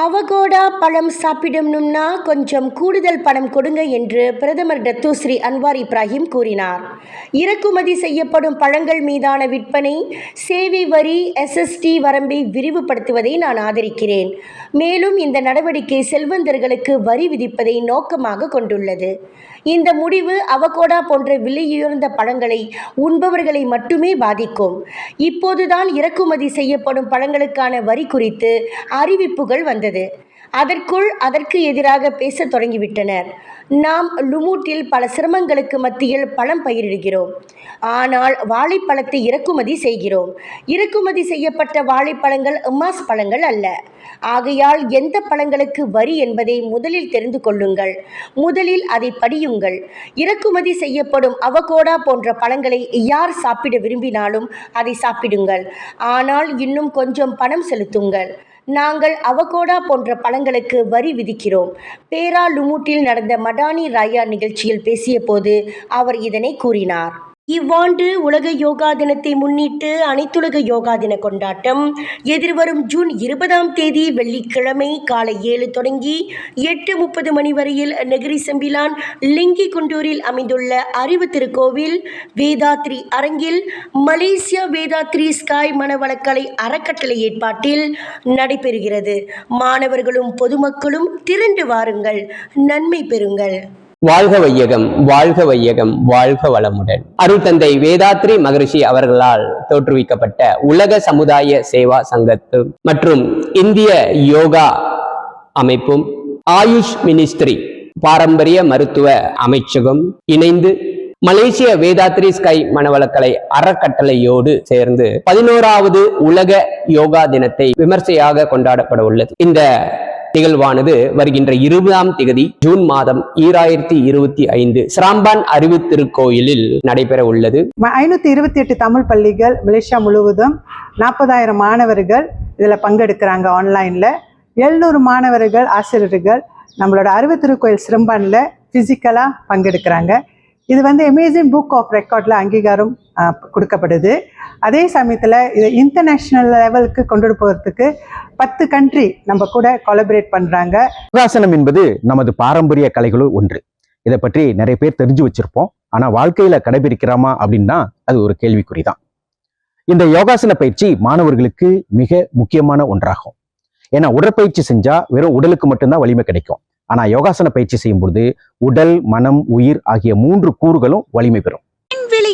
Avocado பழம் சாப்பிடணும்னா கொஞ்சம் கூடுதல் பணம் கொடுங்க என்று பிரதமர் டத்தோஸ்ரீ அன்வார் இப்ராஹிம் கூறினார். இறக்குமதி செய்யப்படும் பழங்கள் மீதான விற்பனை சேவை வரி எஸ்எஸ்டி வரம்பை விரிவுபடுத்துவதை நான் ஆதரிக்கிறேன். மேலும் இந்த நடவடிக்கை செல்வந்தர்களுக்கு வரி விதிப்பதை நோக்கமாக கொண்டுள்ளது. இந்த முடிவு அவகோடா போன்ற விலையுயர்ந்த பழங்களை உண்பவர்களை மட்டுமே பாதிக்கும். இப்போதுதான் இறக்குமதி செய்யப்படும் பழங்களுக்கான வரி குறித்து அறிவிப்புகள் வந்தது. அதற்குள் அதற்கு எதிராக பேசத் தொடங்கிவிட்டனர். நாம் லுமூட்டில் பல சிரமங்களுக்கு மத்தியில் பழம் பயிரிடுகிறோம். ஆனால் வாழைப்பழத்தை இறக்குமதி செய்கிறோம். இறக்குமதி செய்யப்பட்ட வாழைப்பழங்கள் எம்மாஸ் பழங்கள் அல்ல. ஆகையால் எந்த பழங்களுக்கு வரி என்பதை முதலில் தெரிந்து கொள்ளுங்கள். முதலில் அதை படியுங்கள். இறக்குமதி செய்யப்படும் அவகோடா போன்ற பழங்களை யார் சாப்பிட விரும்பினாலும் அதை சாப்பிடுங்கள். ஆனால் இன்னும் கொஞ்சம் பணம் செலுத்துங்கள். நாங்கள் அவகோடா போன்ற பழங்களுக்கு வரி விதிக்கிறோம். பேரா லுமூட்டில் நடந்த மடானி ராயா நிகழ்ச்சியில் பேசியபோது அவர் இதனை கூறினார். இவ்வாண்டு உலக யோகா தினத்தை முன்னிட்டு அனைத்துலக யோகா தின கொண்டாட்டம். எதிர்வரும் ஜூன் இருபதாம் தேதி வெள்ளிக்கிழமை காலை ஏழு தொடங்கி எட்டு முப்பது மணி வரையில் நெகிரி செம்பிலான் லிங்கி குண்டூரில் அமைந்துள்ள அறிவு திருக்கோவில் வேதாத்ரி அரங்கில் மலேசியா வேதாத்ரி ஸ்காய் மனவளக்கலை அறக்கட்டளை ஏற்பாட்டில் நடைபெறுகிறது. மாணவர்களும் பொதுமக்களும் திரண்டு வாருங்கள். நன்மை பெறுங்கள். வாழ்க வையகம் வாழ்க வையகம் வாழ்க வளமுடன். அருள் தந்தை வேதாத்ரி மகரிஷி அவர்களால் தோற்றுவிக்கப்பட்ட உலக சமுதாய சேவா சங்கத்து மற்றும் இந்திய யோகா அமைப்பும் ஆயுஷ் மினிஸ்ட்ரி பாரம்பரிய மருத்துவ அமைச்சகம் இணைந்து மலேசிய வேதாத்ரி ஸ்கை மனவளக்கலை அறக்கட்டளையோடு சேர்ந்து பதினோராவது உலக யோகா தினத்தை விமர்சையாக கொண்டாடப்பட உள்ளது இந்த நிகழ்வானது வருகின்ற இருபதாம் திகதி ஜூன் மாதம் ஈராயிரத்தி இருபத்தி ஐந்து சிராம்பான் அறிவு திருக்கோயிலில் நடைபெற உள்ளது. ஐநூத்தி இருபத்தி எட்டு தமிழ் பள்ளிகள் மலேசியா முழுவதும் நாற்பதாயிரம் மாணவர்கள் இதில் பங்கெடுக்கிறாங்க ஆன்லைனில் எழுநூறு மாணவர்கள் ஆசிரியர்கள் நம்மளோட அறிவு திருக்கோயில் சிறம்பானில் ஃபிசிக்கலாக பங்கெடுக்கிறாங்க. இது வந்து அமேசிங் புக் ஆஃப் ரெக்கார்டில் அங்கீகாரம் கொடுக்கப்படுது. அதே சமயத்தில் இது இன்டர்நேஷ்னல் லெவலுக்கு கொண்டு போகிறதுக்கு பத்து கண்ட்ரி நம்ம கூட கொலபரேட் பண்ணுறாங்க யோகாசனம் என்பது நமது பாரம்பரிய கலைகளும் ஒன்று. இதை பற்றி நிறைய பேர் தெரிஞ்சு வச்சிருப்போம். ஆனா வாழ்க்கையில கடைபிடிக்கிறோமா அப்படின்னா அது ஒரு கேள்விக்குறிதான். இந்த யோகாசன பயிற்சி மாணவர்களுக்கு மிக முக்கியமான ஒன்றாகும். ஏன்னா உடற்பயிற்சி செஞ்சா வெறும் உடலுக்கு மட்டும்தான் வலிமை கிடைக்கும். ஆனா யோகாசன பயிற்சி செய்யும்போது உடல் மனம் உயிர் ஆகிய மூன்று கூறுகளும் வலிமை பெறும்.